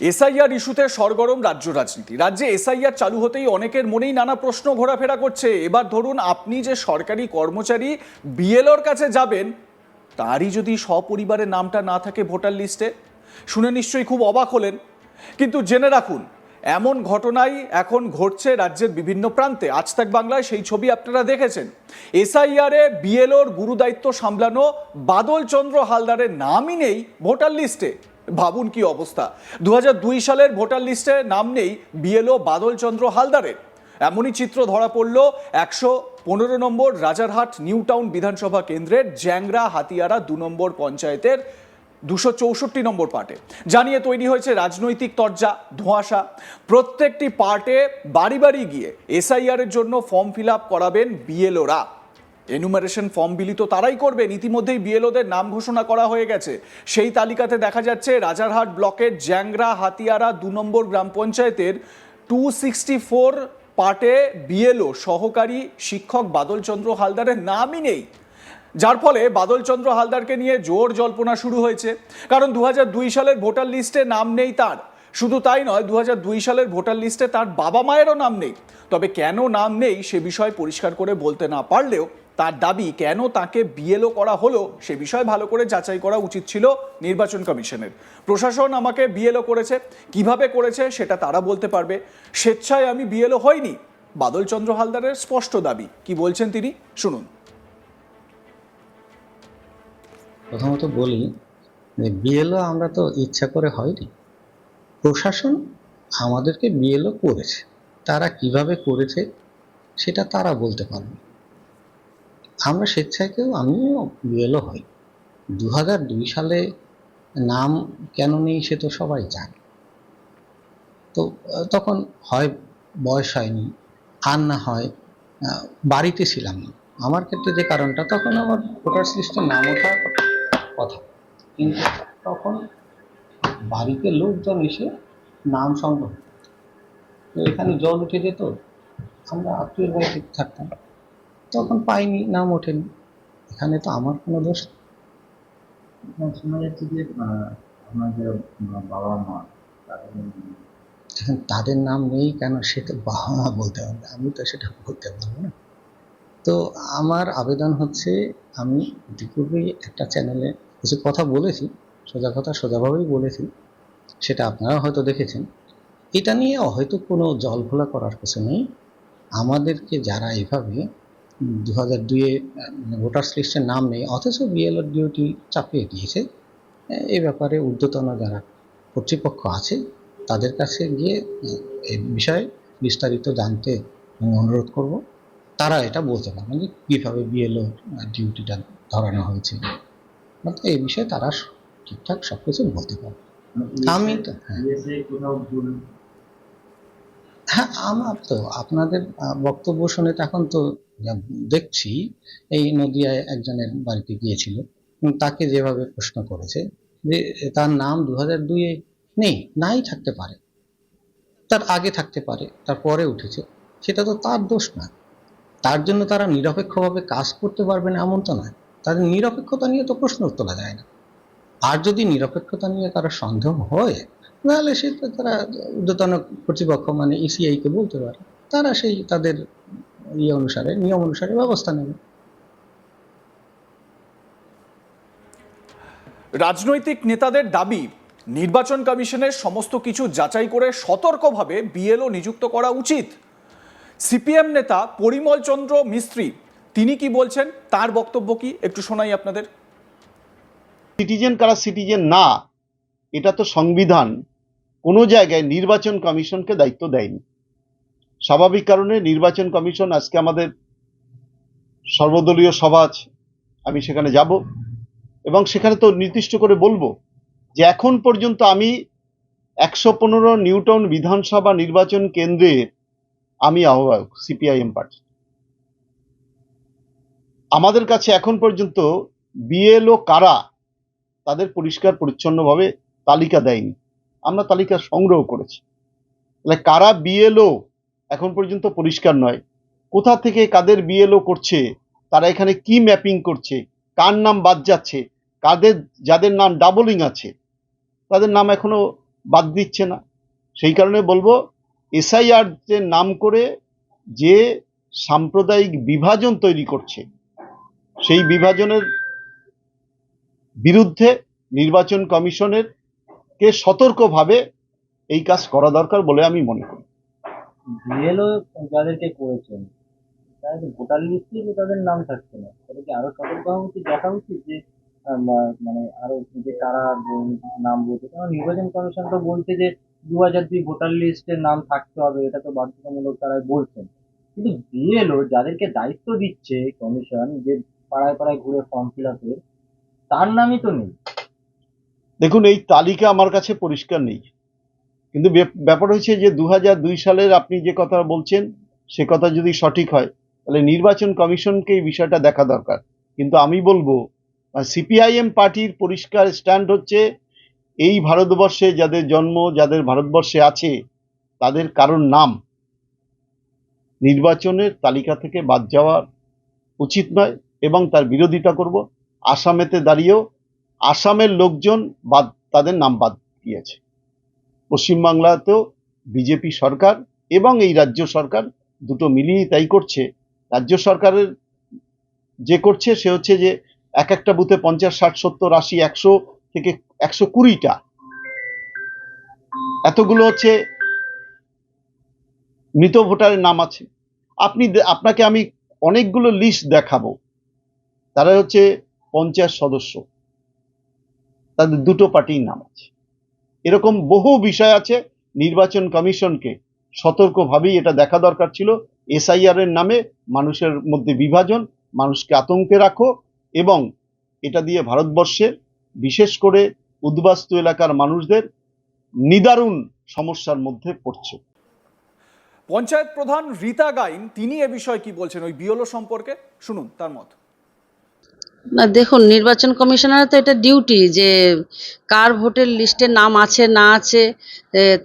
SIR ইস্যুতে সরগরম রাজ্য রাজনীতি। রাজ্যে এসআইআর চালু হতেই অনেকের মনেই নানা প্রশ্ন ঘোরাফেরা করছে। এবার ধরুন আপনি যে সরকারি কর্মচারী বিএলওর কাছে যাবেন, তারই যদি সপরিবারের নামটা না থাকে ভোটার লিস্টে, শুনে নিশ্চয়ই খুব অবাক হলেন। কিন্তু জেনে রাখুন, এমন ঘটনাই এখন ঘটছে রাজ্যের বিভিন্ন প্রান্তে। আজ তাক বাংলায় সেই ছবি আপনারা দেখেছেন। এসআইআরে বিএলওর গুরুদায়িত্ব সামলানো বাদল চন্দ্র হালদারের নামই নেই ভোটার লিস্টে। ভাবুন কি অবস্থা। দু হাজার দুই সালের ভোটার লিস্টে নাম নেই বিএলও বাদলচন্দ্র হালদারের। এমনই চিত্র ধরা পড়ল একশো পনেরো নম্বর রাজারহাট নিউ টাউন বিধানসভা কেন্দ্রের জ্যাংরা হাতিয়ারা দু নম্বর পঞ্চায়েতের দুশো চৌষট্টি নম্বর পার্টে। জানিয়ে তৈরি হয়েছে রাজনৈতিক তরজা, ধোঁয়াশা। প্রত্যেকটি পার্টে বাড়ি বাড়ি গিয়ে এসআইআর এর জন্য ফর্ম ফিল আপ করাবেন বিএলওরা। এনুমারেশন ফর্ম বিলি তো তারাই করবেন ইতিমধ্যেই বিএলওদের নাম ঘোষণা করা হয়ে গেছে। সেই তালিকাতে দেখা যাচ্ছে, রাজারহাট ব্লকের জ্যাংরা হাতিয়ারা দু নম্বর গ্রাম পঞ্চায়েতের টু সিক্সটি ফোর পার্টে বিএলও সহকারী শিক্ষক বাদলচন্দ্র হালদারের নামই নেই। যার ফলে বাদলচন্দ্র হালদারকে নিয়ে জোর জল্পনা শুরু হয়েছে। কারণ দু হাজার দুই সালের ভোটার লিস্টে নাম নেই তার। শুধু তাই নয় দু সালের ভোটার লিস্টে তার বাবা মায়েরও নাম নেই। তবে কেন নাম নেই সে বিষয়ে পরিষ্কার করে বলতে না পারলেও তার দাবি কেন তাকে বিএলও করা হলো সে বিষয়ে ভালো করে যাচাই করা উচিত ছিল নির্বাচন কমিশনের। প্রশাসন আমাকে বিএলও করেছে, কীভাবে করেছে সেটা তারা বলতে পারবে। স্বেচ্ছায় আমি বিএলও হইনি, বাদলচন্দ্র হালদারের স্পষ্ট দাবি। কি বলছেন তিনি? শুনুন। প্রথমত বলি যে বিএলও আমরা তো ইচ্ছা করে হয়নি। প্রশাসন আমাদেরকে বিএলও করেছে। তারা কীভাবে করেছে সেটা তারা বলতে পারবে আমরা স্বেচ্ছায় কেউ, আমিও বিএলও হই। দু দুই সালে নাম কেন নেই সে তো সবাই জানে। তো, তখন হয়, বয়স হয়নি, আর না হয় বাড়িতে ছিলাম না। আমার ক্ষেত্রে যে কারণটা, তখন আমার ভোটার্স লিস্টে নাম ওঠার কথা। কিন্তু তখন বাড়িতে লোকজন এসে নাম সংগ্রহ এখানে জল উঠে যেত, আমরা আত্মীয় বাড়িতে থাকতাম। তখন পাইনি নাম ওঠেনি। এখানে তো আমার কোনো দোষ যে আপনার যে বাবা মা তাদের নাম নেই কেন সেটা বাবা মা বলতে পারবে আমি তো সেটা বলতে পারব না। তো আমার আবেদন হচ্ছে আমি ইতিপূর্বেই একটা চ্যানেলে কিছু কথা বলেছি সোজা কথা সোজাভাবেই বলেছি সেটা আপনারা হয়তো দেখেছেন। এটা নিয়ে হয়তো কোনো জল ঘোলা করার কিছু নেই। আমাদেরকে যারা এভাবে দু হাজার দুয়ে ভোটার্স লিস্টের নাম নেই অথচ বিএলওর ডিউটি চাপিয়ে দিয়েছে। এই ব্যাপারে ঊর্ধ্বতন যারা কর্তৃপক্ষ আছে তাদের কাছে গিয়ে এই বিষয়ে বিস্তারিত জানতে অনুরোধ করব। তারা এটা বলতে পারবেন যে কীভাবে বিএলও ডিউটিটা ধরানো হয়েছে। এই বিষয়ে তারা ঠিকঠাক সব কিছু বলতে পারবে। আমি তো হ্যাঁ। হ্যাঁ আমার তো আপনাদের বক্তব্য শুনে তো এখন তো যা দেখছি, এই নদিয়ায় একজনের বাড়িতে গিয়েছিল তাকে যেভাবে প্রশ্ন করেছে যে তার নাম দু হাজার দুইয়ে নেই, নাই থাকতে পারে। তার আগে থাকতে পারে, তার পরে উঠেছে, সেটা তো তার দোষ না। তার জন্য তারা নিরপেক্ষভাবে কাজ করতে পারবে না এমন তো নয় তাদের নিরপেক্ষতা নিয়ে তো প্রশ্ন তোলা যায় না। আর যদি নিরপেক্ষতা নিয়ে কারও সন্দেহ হয়, তাহলে সেটা তারা ঊর্ধ্বতন কর্তৃপক্ষ মানে ইসিআই কে বলতে পারে। তারা সেই তাদের ইয়ে অনুসারে নিয়ম অনুসারে ব্যবস্থা নেবে। রাজনৈতিক নেতাদের দাবি নির্বাচন কমিশনের সমস্ত কিছু যাচাই করে সতর্কভাবে বিএলও নিযুক্ত করা উচিত। সিপিএম নেতা পরিমল চন্দ্র মিস্ত্রি তিনি কি বলছেন তার বক্তব্য কি একটু শোনাই আপনাদের। সিটিজেন কারা সিটিজেন না এটা তো সংবিধান। কোনো জায়গায় নির্বাচন কমিশনকে দায়িত্ব দেয়নি। স্বাভাবিক কারণে নির্বাচন কমিশন আজকে আমাদের সর্বদলীয় সভা আছে, আমি সেখানে যাব। এবং সেখানে তো নির্দিষ্ট করে বলব যে এখন পর্যন্ত আমি একশো পনেরো নিউটাউন বিধানসভা নির্বাচন কেন্দ্রে আমি আহ্বায়ক, সিপিআইএম পার্টি। আমাদের কাছে এখন পর্যন্ত বিএলও কারা তাদের পরিষ্কার পরিচ্ছন্নভাবে তালিকা দেয়নি। আমরা তালিকা সংগ্রহ করেছি। তাহলে কারা বিএলও এখন পর্যন্ত পরিষ্কার নয়। কোথা থেকে কাদের বিএলও করছে, তারা এখানে কি ম্যাপিং করছে, কার নাম বাদ যাচ্ছে, কাদের, যাদের নাম ডাবলিং আছে, তাদের নাম এখনও বাদ দিচ্ছে না। সেই কারণে বলব, এসআইআর যে নাম করে যে সাম্প্রদায়িক বিভাজন তৈরি করছে, সেই বিভাজনের বিরুদ্ধে নির্বাচন কমিশনের কে সতর্কভাবে এই কাজ করা দরকার বলে আমি মনে করি। বিএলও যাদেরকে করেছেন তাদের ভোটার লিস্টে তাদের নাম থাকছে না। তাদেরকে আরও সতর্ক হওয়া উচিত, দেখা উচিত যে মানে আরও যে কারা নাম বলছে কারণ নির্বাচন কমিশন তো বলছে যে দু হাজার দুই ভোটার লিস্টে নাম থাকতে হবে, এটা তো বাধ্যতামূলক তারা বলছেন। কিন্তু বিএলও যাদেরকে দায়িত্ব দিচ্ছে কমিশন, যে পাড়ায় পাড়ায় ঘুরে ফর্ম ফিল আপের, তার নামই তো নেই। দেখুন, এই তালিকা আমার কাছে পরিষ্কার নেই। কিন্তু ব্যাপার হচ্ছে যে দু সালের আপনি যে কথা বলছেন, সে কথা যদি সঠিক হয়, তাহলে নির্বাচন কমিশনকে এই বিষয়টা দেখা দরকার। কিন্তু আমি বলব সিপিআইএম পার্টির পরিষ্কার স্ট্যান্ড হচ্ছে, এই ভারতবর্ষে যাদের জন্ম, যাদের ভারতবর্ষে আছে, তাদের কারোর নাম নির্বাচনের তালিকা থেকে বাদ যাওয়া উচিত নয় এবং তার বিরোধিতা করব। আসামেতে দাঁড়িয়েও আসামের লোকজন বাদ, তাদের নাম বাদ দিয়েছে। পশ্চিমবাংলাতেও বিজেপি সরকার এবং এই রাজ্য সরকার দুটো মিলিয়েই তাই করছে। রাজ্য সরকারের যে করছে সে হচ্ছে যে এক একটা বুথে পঞ্চাশ, ষাট, সত্তর, আশি, একশো থেকে একশো কুড়িটা। এতগুলো হচ্ছে মৃত ভোটারের নাম আছে। আপনি আপনাকে আমি অনেকগুলো লিস্ট দেখাবো। তারা হচ্ছে পঞ্চাশ সদস্য। তাদের দুটো পার্টির নাম আছে। এরকম বহু বিষয় আছে, নির্বাচন কমিশনকে সতর্কভাবেই এটা দেখা দরকার ছিল। এসআইআর এর নামে মানুষের মধ্যে বিভাজন, মানুষকে আতঙ্কে রাখো এবং এটা দিয়ে ভারতবর্ষের বিশেষ করে উদ্বাস্তু এলাকার মানুষদের নিদারুণ সমস্যার মধ্যে পড়ছে। পঞ্চায়েত প্রধান রীতা গাইন, তিনি এ বিষয়ে কি বলছেন? ওই বিওলো সম্পর্কে? শুনুন, তার মত। দেখুন, নির্বাচন কমিশনারের তো এটা ডিউটি যে কার ভোটের লিস্টে নাম আছে, না আছে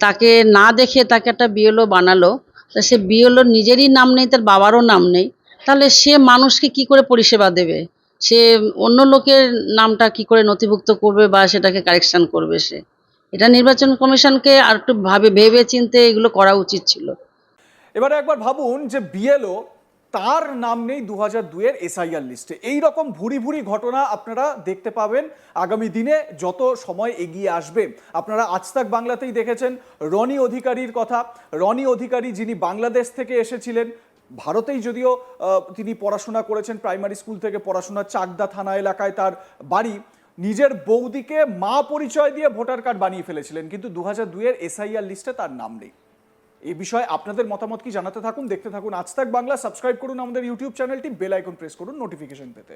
তাকে না দেখে তাকে একটা বিএলও বানালো, তা সে বিএলও নিজেরই নাম নেই, তার বাবারও নাম নেই, তাহলে সে মানুষকে কি করে পরিষেবা দেবে? সে অন্য লোকের নামটা কি করে নথিভুক্ত করবে বা সেটাকে কারেকশন করবে সে? এটা নির্বাচন কমিশনকে আর একটু ভাবে ভেবে চিনতে এগুলো করা উচিত ছিল। এবারে একবার ভাবুন যে বিএলও তার নাম নেই দু হাজার দুয়ের এসআইআর লিস্টে। এই রকম ভুরি ভুরি ঘটনা আপনারা দেখতে পাবেন আগামী দিনে যত সময় এগিয়ে আসবে। আপনারা আজ তাক বাংলাতেই দেখেছেন রনি অধিকারীর কথা। রনি অধিকারী যিনি বাংলাদেশ থেকে এসেছিলেন, ভারতেই যদিও তিনি পড়াশোনা করেছেন প্রাইমারি স্কুল থেকে পড়াশোনা চাকদা থানা এলাকায় তার বাড়ি। নিজের বৌদিকে মা পরিচয় দিয়ে ভোটার কার্ড বানিয়ে ফেলেছিলেন, কিন্তু দু হাজার দুয়ের এসআইআর লিস্টে তার নাম নেই। এই বিষয়ে আপনাদের মতামত কি জানাতে থাকুন, দেখতে থাকুন। আজ তাক বাংলা, সাবস্ক্রাইব করুন আমাদের ইউটিউব চ্যানেলটি, বেল আইকন প্রেস করুন নোটিফিকেশন পেতে।